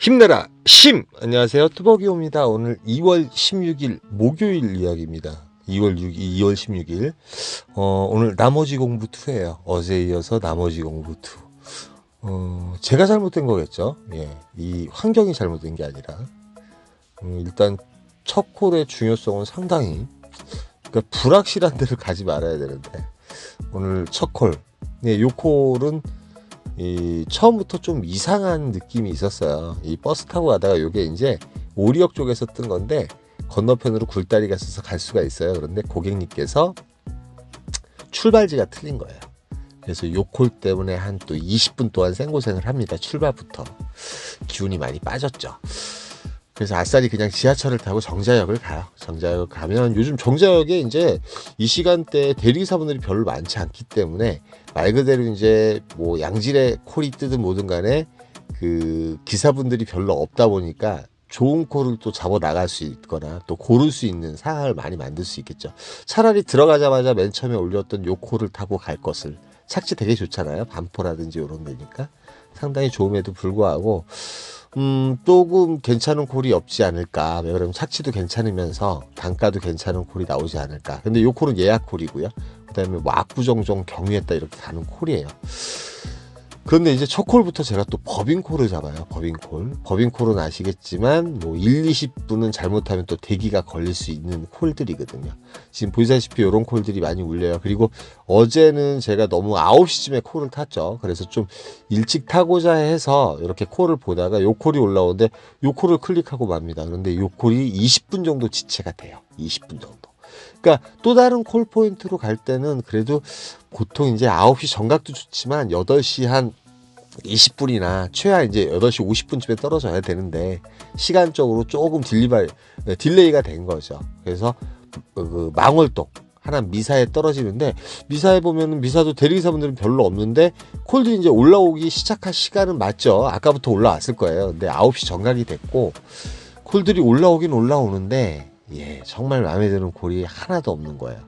힘내라. 심. 안녕하세요. 투버기호입니다. 오늘 2월 16일 목요일 이야기입니다. 2월 6일 2월 16일. 어, 오늘 나머지 공부 2예요. 어제 이어서 나머지 공부 2 어, 제가 잘못된 거겠죠? 예, 이 환경이 잘못된 게 아니라. 음, 일단 첫 콜의 중요성은 상당히 그러니까 불확실한 데를 가지 말아야 되는데. 오늘 첫콜. 네, 요 콜은 이 처음부터 좀 이상한 느낌이 있었어요. 이 버스 타고 가다가 요게 이제 오리역 쪽에서 뜬 건데 건너편으로 굴다리가 있어서 갈 수가 있어요. 그런데 고객님께서 출발지가 틀린 거예요. 그래서 요콜 때문에 한 또 20분 동안 생고생을 합니다. 출발부터 기운이 많이 빠졌죠. 그래서 아싸리 그냥 지하철을 타고 정자역을 가요. 정자역 가면 요즘 정자역에 이제 이 시간대에 대리기사분들이 별로 많지 않기 때문에 말 그대로 이제 뭐 양질의 콜이 뜨든 뭐든 간에 그 기사분들이 별로 없다 보니까 좋은 콜을 또 잡아 나갈 수 있거나 또 고를 수 있는 상황을 많이 만들 수 있겠죠. 차라리 들어가자마자 맨 처음에 올렸던 요 콜을 타고 갈 것을 착지 되게 좋잖아요. 반포라든지 이런 데니까 상당히 좋음에도 불구하고 음, 조금 괜찮은 콜이 없지 않을까. 왜 그러면 착취도 괜찮으면서 단가도 괜찮은 콜이 나오지 않을까. 근데 요 콜은 예약 콜이고요. 그 다음에 뭐 압구정종 경유했다 이렇게 가는 콜이에요. 그런데 이제 첫 콜부터 제가 또 법인콜을 잡아요. 법인콜. 법인콜은 아시겠지만 뭐 1, 20분은 잘못하면 또 대기가 걸릴 수 있는 콜들이거든요. 지금 보시다시피 이런 콜들이 많이 울려요. 그리고 어제는 제가 너무 9시쯤에 콜을 탔죠. 그래서 좀 일찍 타고자 해서 이렇게 콜을 보다가 요 콜이 올라오는데 요 콜을 클릭하고 맙니다. 그런데 요 콜이 20분 정도 지체가 돼요. 20분 정도. 그러니까 또 다른 콜 포인트로 갈 때는 그래도 보통 이제 9시 정각도 좋지만 8시 한 20분이나 최하 이제 8시 50분쯤에 떨어져야 되는데 시간적으로 조금 딜리바 딜레이가 된 거죠. 그래서 그 망월동 하나 미사에 떨어지는데 미사에 보면은 미사도 대리기사분들은 별로 없는데 콜들이 이제 올라오기 시작할 시간은 맞죠. 아까부터 올라왔을 거예요. 근데 9시 정각이 됐고 콜들이 올라오긴 올라오는데 예, 정말 마음에 드는 콜이 하나도 없는 거예요.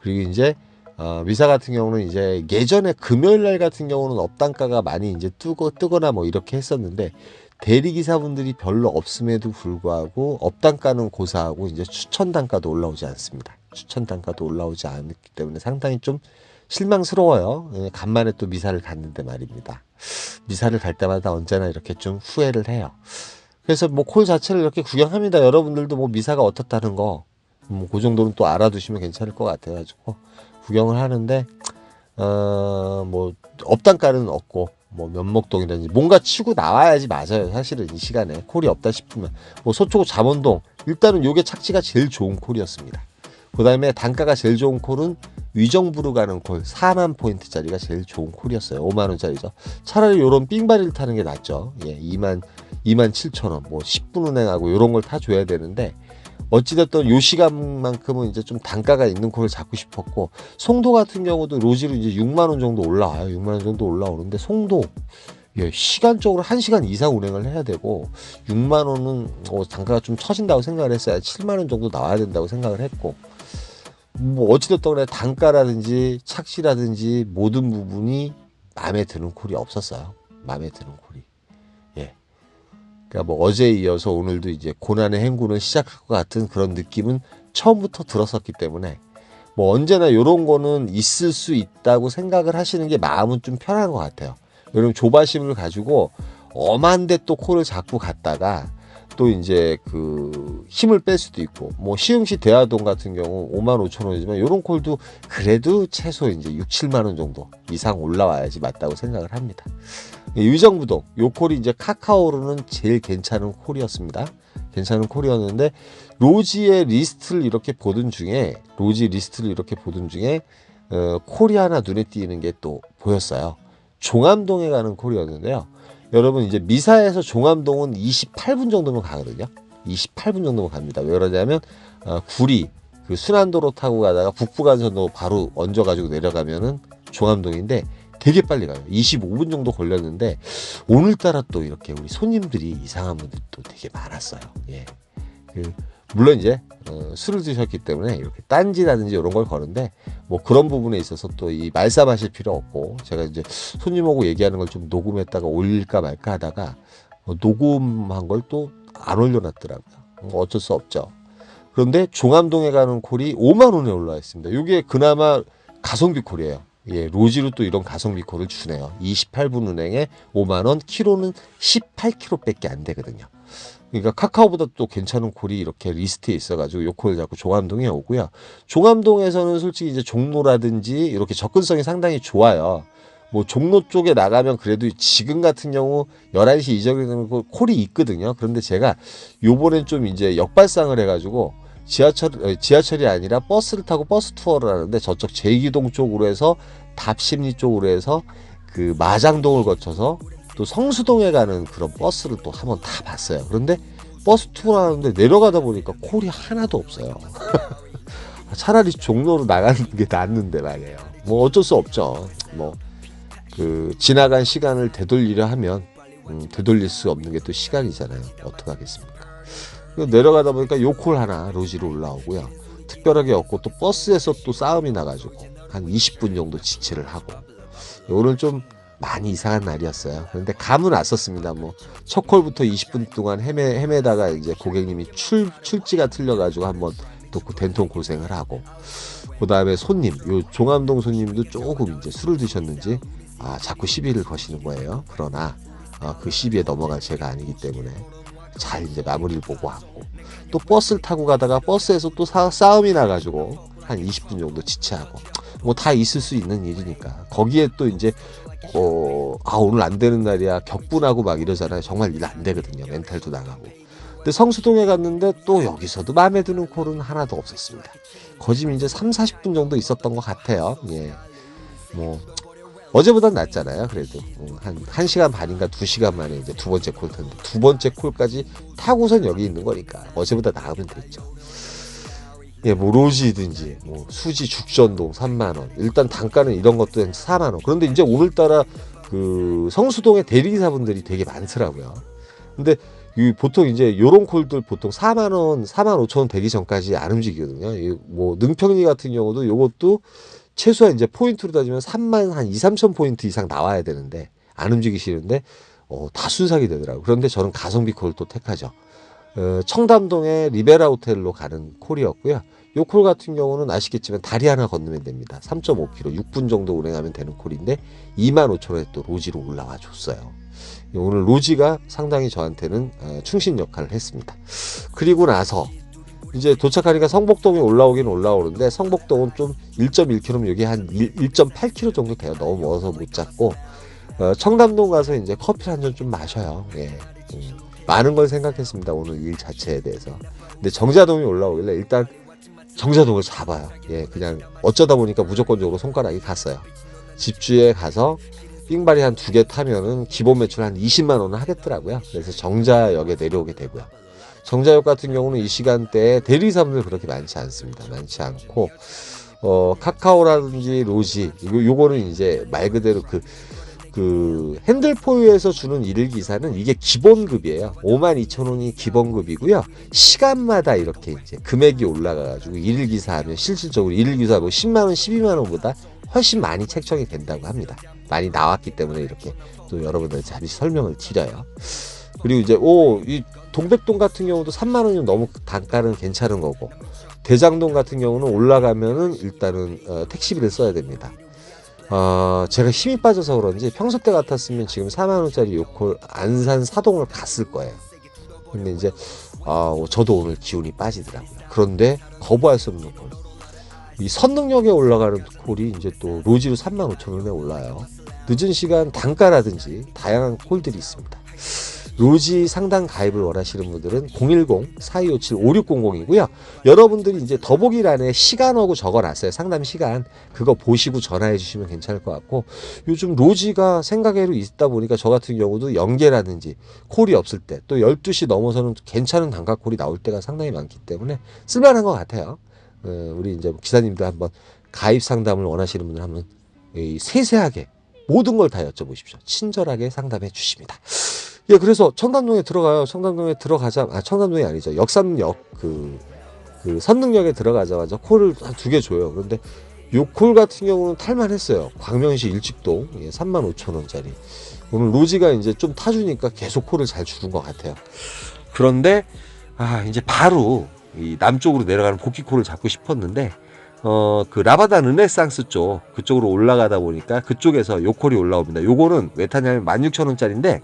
그리고 이제 어, 미사 같은 경우는 이제 예전에 금요일 날 같은 경우는 업단가가 많이 이제 뜨고 뜨거나 뭐 이렇게 했었는데 대리 기사분들이 별로 없음에도 불구하고 업단가는 고사하고 이제 추천 단가도 올라오지 않습니다. 추천 단가도 올라오지 않기 때문에 상당히 좀 실망스러워요. 예, 간만에 또 미사를 갔는데 말입니다. 미사를 갈 때마다 언제나 이렇게 좀 후회를 해요. 그래서 뭐 콜 자체를 이렇게 구경합니다. 여러분들도 뭐 미사가 어떻다는 거, 뭐그 정도는 또 알아두시면 괜찮을 것 같아가지고 구경을 하는데 어 뭐 업단가는 없고 뭐 면목동이라든지 뭔가 치고 나와야지 맞아요. 사실은 이 시간에 콜이 없다 싶으면 뭐 서초구 잠원동 일단은 요게 착지가 제일 좋은 콜이었습니다. 그 다음에 단가가 제일 좋은 콜은 위정부로 가는 콜 4만 포인트짜리가 제일 좋은 콜이었어요. 5만 원짜리죠. 차라리 요런 삥바리를 타는 게 낫죠. 예, 2만 2만 7천 원, 뭐 10분 은행하고 요런 걸 타줘야 되는데 어찌됐든 요 시간만큼은 이제 좀 단가가 있는 콜을 잡고 싶었고 송도 같은 경우도 로지로 이제 6만 원 정도 올라와요. 6만 원 정도 올라오는데 송도 예, 시간적으로 1시간 이상 운행을 해야 되고 6만 원은 어, 단가가 좀 처진다고 생각을 했어요. 7만 원 정도 나와야 된다고 생각을 했고 뭐 어찌됐든 간에 단가라든지 착시라든지 모든 부분이 마음에 드는 콜이 없었어요. 마음에 드는 콜이. 예. 그러니까 뭐 어제에 이어서 오늘도 이제 고난의 행군을 시작할 것 같은 그런 느낌은 처음부터 들었었기 때문에 뭐 언제나 이런 거는 있을 수 있다고 생각을 하시는 게 마음은 좀 편한 것 같아요. 여러분 조바심을 가지고 엄한데 또 콜을 잡고 갔다가 또 이제 그 힘을 뺄 수도 있고 뭐 시흥시 대하동 같은 경우 5만 5천 원이지만 이런 콜도 그래도 최소 이제 6, 7만 원 정도 이상 올라와야지 맞다고 생각을 합니다. 유정부동 요 콜이 이제 카카오로는 제일 괜찮은 콜이었습니다. 괜찮은 콜이었는데 로지의 리스트를 이렇게 보던 중에 로지 리스트를 이렇게 보던 중에 어, 콜이 하나 눈에 띄는 게 또 보였어요. 종암동에 가는 콜이었는데요. 여러분 이제 미사에서 종암동은 28분 정도면 가거든요. 28분 정도면 갑니다. 왜 그러냐면 어, 구리 그 순환도로 타고 가다가 북부간선도 바로 얹어가지고 내려가면은 종암동인데 되게 빨리 가요. 25분 정도 걸렸는데 오늘따라 또 이렇게 우리 손님들이 이상한 분들이 또 되게 많았어요. 예. 그 물론 이제 어, 술을 드셨기 때문에 이렇게 딴지라든지 이런 걸 거는데 뭐 그런 부분에 있어서 또 이 말싸하실 필요 없고 제가 이제 손님하고 얘기하는 걸 좀 녹음했다가 올릴까 말까 하다가 어, 녹음한 걸 또 안 올려놨더라고요. 뭐 어쩔 수 없죠. 그런데 종암동에 가는 콜이 5만 원에 올라와 있습니다. 이게 그나마 가성비 콜이에요. 예, 로지로 또 이런 가성비 콜을 주네요. 28분 운행에 5만 원, 키로는 18km밖에 안 되거든요. 그러니까 카카오보다 또 괜찮은 콜이 이렇게 리스트에 있어가지고 요 콜을 잡고 종암동에 오고요. 종암동에서는 솔직히 이제 종로라든지 이렇게 접근성이 상당히 좋아요. 뭐 종로 쪽에 나가면 그래도 지금 같은 경우 11시 이전에 되면 그 콜이 있거든요. 그런데 제가 요번엔 좀 이제 역발상을 해가지고 지하철, 어, 지하철이 아니라 버스를 타고 버스 투어를 하는데 저쪽 제기동 쪽으로 해서 답심리 쪽으로 해서 그 마장동을 거쳐서 또 성수동에 가는 그런 버스를 또 한번 다 봤어요. 그런데 버스 투어를 하는데 내려가다 보니까 콜이 하나도 없어요. 차라리 종로로 나가는 게 낫는데 말이에요. 뭐 어쩔 수 없죠. 뭐 그 지나간 시간을 되돌리려 하면 음, 되돌릴 수 없는 게 또 시간이잖아요. 어떡 하겠습니까? 그 내려가다 보니까 요콜 하나 로지로 올라오고요. 특별하게 없고 또 버스에서 또 싸움이 나가지고 한 20분 정도 지체를 하고 오늘 좀 많이 이상한 날이었어요. 그런데 감은 왔었습니다. 뭐 첫 콜부터 20분 동안 헤매 헤매다가 이제 고객님이 출 출지가 틀려가지고 한번 또그 된통 고생을 하고 그 다음에 손님 요 종암동 손님도 조금 이제 술을 드셨는지 아 자꾸 시비를 거시는 거예요. 그러나 어, 그 시비에 넘어갈 제가 아니기 때문에 잘 이제 마무리를 보고 왔고 또 버스를 타고 가다가 버스에서 또 사- 싸움이 나가지고 한 20분 정도 지체하고 뭐 다 있을 수 있는 일이니까 거기에 또 이제 어, 아 오늘 안 되는 날이야. 격분하고 막 이러잖아요. 정말 일 안 되거든요. 멘탈도 나가고. 근데 성수동에 갔는데 또 여기서도 마음에 드는 콜은 하나도 없었습니다. 거짐 이제 3, 40분 정도 있었던 것 같아요. 예 뭐 어제보단 낫잖아요 그래도. 음, 한 1시간 반인가 2시간 만에 이제 두 번째 콜 텐데 두 번째 콜까지 타고선 여기 있는 거니까 어제보다 나으면 됐죠 예, 뭐 로지든지 뭐 수지 죽전동 3만 원. 일단 단가는 이런 것도 4만 원. 그런데 이제 오늘따라 그 성수동에 대리기사분들이 되게 많더라고요. 근데 이 보통 이제 요런 콜들 보통 4만 원, 4만 5천 원 되기 전까지 안 움직이거든요. 이뭐 능평리 같은 경우도 요것도 최소한 이제 포인트로 따지면 3만 한 2, 3천 포인트 이상 나와야 되는데 안 움직이시는데 어, 다 순삭이 되더라고요. 그런데 저는 가성비 콜을 또 택하죠. 어, 청담동의 리베라 호텔로 가는 콜이었고요. 요 콜 같은 경우는 아시겠지만 다리 하나 건너면 됩니다. 3.5km, 6분 정도 운행하면 되는 콜인데 25,000원에 또 로지로 올라와 줬어요. 오늘 로지가 상당히 저한테는 어, 충신 역할을 했습니다. 그리고 나서 이제 도착하니까 성복동에 올라오긴 올라오는데 성복동은 좀 1.1km 여기 한 1.8km 정도 돼요. 너무 멀어서 못 잡고 어, 청담동 가서 이제 커피 한잔 좀 마셔요. 예. 음. 많은 걸 생각했습니다. 오늘 일 자체에 대해서. 근데 정자동이 올라오길래 일단 정자동을 잡아요. 예, 그냥 어쩌다 보니까 무조건적으로 손가락이 갔어요. 집주에 가서 삥발이 한 두 개 타면은 기본 매출 한 20만 원은 하겠더라고요. 그래서 정자역에 내려오게 되고요. 정자역 같은 경우는 이 시간대에 대리사분들 그렇게 많지 않습니다. 많지 않고 어 카카오라든지 로지 이거 요거는 이제 말 그대로 그 그 핸들포유에서 주는 일일 기사는 이게 기본급이에요. 5만 2천 원이 기본급이고요. 시간마다 이렇게 이제 금액이 올라가가지고 일일 기사 하면 실질적으로 일일 기사 뭐 10만 원, 12만 원보다 훨씬 많이 책정이 된다고 합니다. 많이 나왔기 때문에 이렇게 또 여러분들 잠시 설명을 드려요. 그리고 이제 오 이 동백동 같은 경우도 3만 원이면 너무 단가는 괜찮은 거고 대장동 같은 경우는 올라가면은 일단은 어, 택시비를 써야 됩니다. 어, 제가 힘이 빠져서 그런지 평소 때 같았으면 지금 4만 원짜리 요콜 안산 사동을 갔을 거예요. 근데 이제 아, 저도 오늘 기운이 빠지더라고요. 그런데 거부할 수 없는 콜. 이 선릉역에 올라가는 콜이 이제 또 로지로 3만 5천 원에 올라요. 늦은 시간 단가라든지 다양한 콜들이 있습니다. 로지 상담 가입을 원하시는 분들은 010-4257-5600이고요. 여러분들이 이제 더보기란에 시간하고 적어놨어요. 상담 시간. 그거 보시고 전화해 주시면 괜찮을 것 같고 요즘 로지가 생각외로 있다 보니까 저 같은 경우도 연계라든지 콜이 없을 때 또 12시 넘어서는 괜찮은 단가 콜이 나올 때가 상당히 많기 때문에 쓸만한 것 같아요. 어, 우리 이제 기사님들 한번 가입 상담을 원하시는 분들 한번 이 세세하게 모든 걸 다 여쭤보십시오. 친절하게 상담해 주십니다. 예, 그래서 청담동에 들어가요. 청담동에 들어가자, 아, 청담동이 아니죠. 역삼역 그, 그 선릉역에 들어가자마자 콜을 한 두 개 줘요. 그런데 요 콜 같은 경우는 탈만했어요. 광명시 일직동 예, 35,000원짜리. 오늘 로지가 이제 좀 타주니까 계속 콜을 잘 주는 것 같아요. 그런데 아 이제 바로 이 남쪽으로 내려가는 복귀콜을 잡고 싶었는데 어 그 라바다 르네상스 쪽 그쪽으로 올라가다 보니까 그쪽에서 요 콜이 올라옵니다. 요거는 왜 타냐면 16,000원짜리인데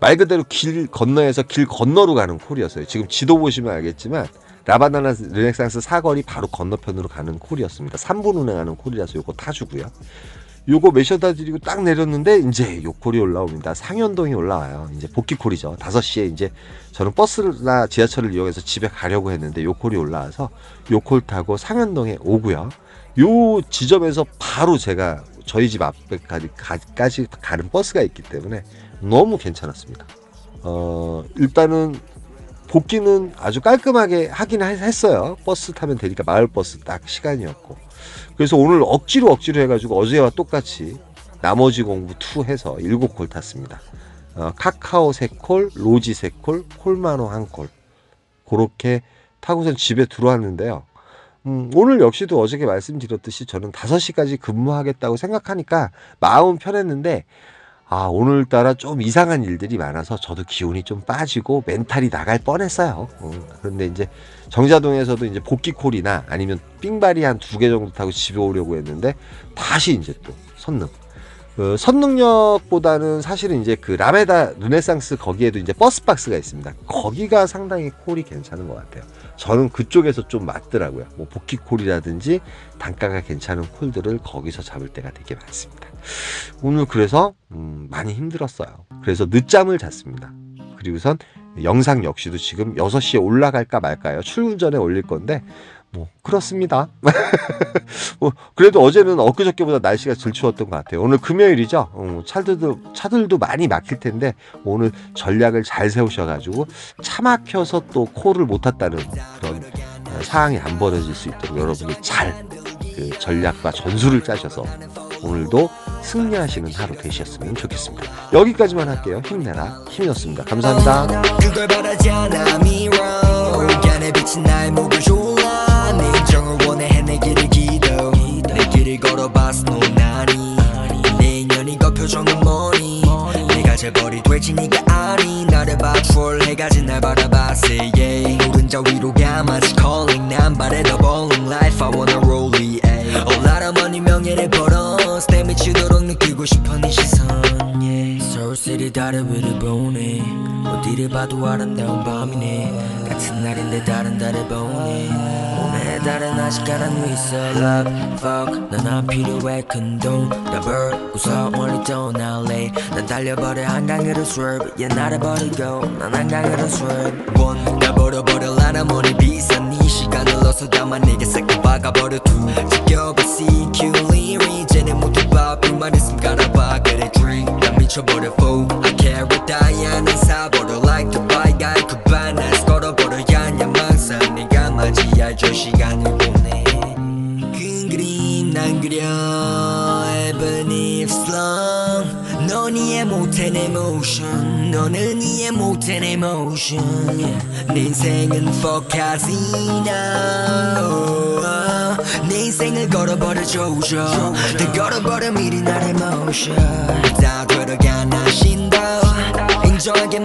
말 그대로 길 건너에서 길 건너로 가는 콜이었어요. 지금 지도 보시면 알겠지만 라바다나 르넥상스 사거리 바로 건너편으로 가는 콜이었습니다. 3분 운행하는 콜이라서 요거 타주고요. 요거 메셔다 드리고 딱 내렸는데 이제 요 콜이 올라옵니다. 상현동이 올라와요. 이제 복귀 콜이죠. 5시에 이제 저는 버스나 지하철을 이용해서 집에 가려고 했는데 요 콜이 올라와서 요 콜 타고 상현동에 오고요. 요 지점에서 바로 제가 저희 집 앞에까지 가는 버스가 있기 때문에 너무 괜찮았습니다. 어, 일단은 복귀는 아주 깔끔하게 하긴 했- 했어요. 버스 타면 되니까 마을 버스 딱 시간이었고. 그래서 오늘 억지로 억지로 해가지고 어제와 똑같이 나머지 공부 2 해서 7콜 탔습니다. 어, 카카오 3콜, 로지 3콜, 콜마노 1콜. 그렇게 타고선 집에 들어왔는데요. 음, 오늘 역시도 어저께 말씀드렸듯이 저는 5시까지 근무하겠다고 생각하니까 마음은 편했는데 아, 오늘따라 좀 이상한 일들이 많아서 저도 기운이 좀 빠지고 멘탈이 나갈 뻔했어요. 음, 그런데 이제 정자동에서도 이제 복귀콜이나 아니면 삥발이 한 두 개 정도 타고 집에 오려고 했는데 다시 이제 또 선릉. 그 선능력보다는 사실은 이제 그 라메다 르네상스 거기에도 이제 버스 박스가 있습니다. 거기가 상당히 콜이 괜찮은 것 같아요. 저는 그쪽에서 좀 맞더라고요. 뭐 복귀 콜이라든지 단가가 괜찮은 콜들을 거기서 잡을 때가 되게 많습니다. 오늘 그래서 음, 많이 힘들었어요. 그래서 늦잠을 잤습니다. 그리고선 영상 역시도 지금 6시에 올라갈까 말까요. 출근 전에 올릴 건데 뭐 그렇습니다. 뭐 그래도 어제는 엊그저께보다 날씨가 덜 추웠던 것 같아요. 오늘 금요일이죠. 어, 차들도 차들도 많이 막힐 텐데 오늘 전략을 잘 세우셔가지고 차 막혀서 또 코를 못 탔다는 그런 어, 상황이 안 벌어질 수 있도록 여러분이 잘 그 전략과 전술을 짜셔서 오늘도 승리하시는 하루 되셨으면 좋겠습니다. 여기까지만 할게요. 힘내라 힘이었습니다. 감사합니다. 봐도 아름다운 밤이네. 같은 날인데 다른 달을 보네. 오늘의 달은 아직 가란 위 있어 love fuck. 난안 필요해 큰돈 더블 웃어 멀리 떠날래 난 달려버려 한강으로 swerve. yeah 나를 버리고 난 한강으로 swerve. 원나 버려버려 라나 머리 비싼 네 시간을 넣어서 담아 내게 새끼 박아버려. 두 지겨봐 CQ 리리 이제는 모두 바쁜 말 있음 갈아봐. 그래 drink 난 미쳐버려 fool 너는 이해 못해 내. 내 인생은 fuck casino 내 인생을 걸어버려 조져 다 걸어버려 미리 나의 motion 다 들어가 나 신도 인정하게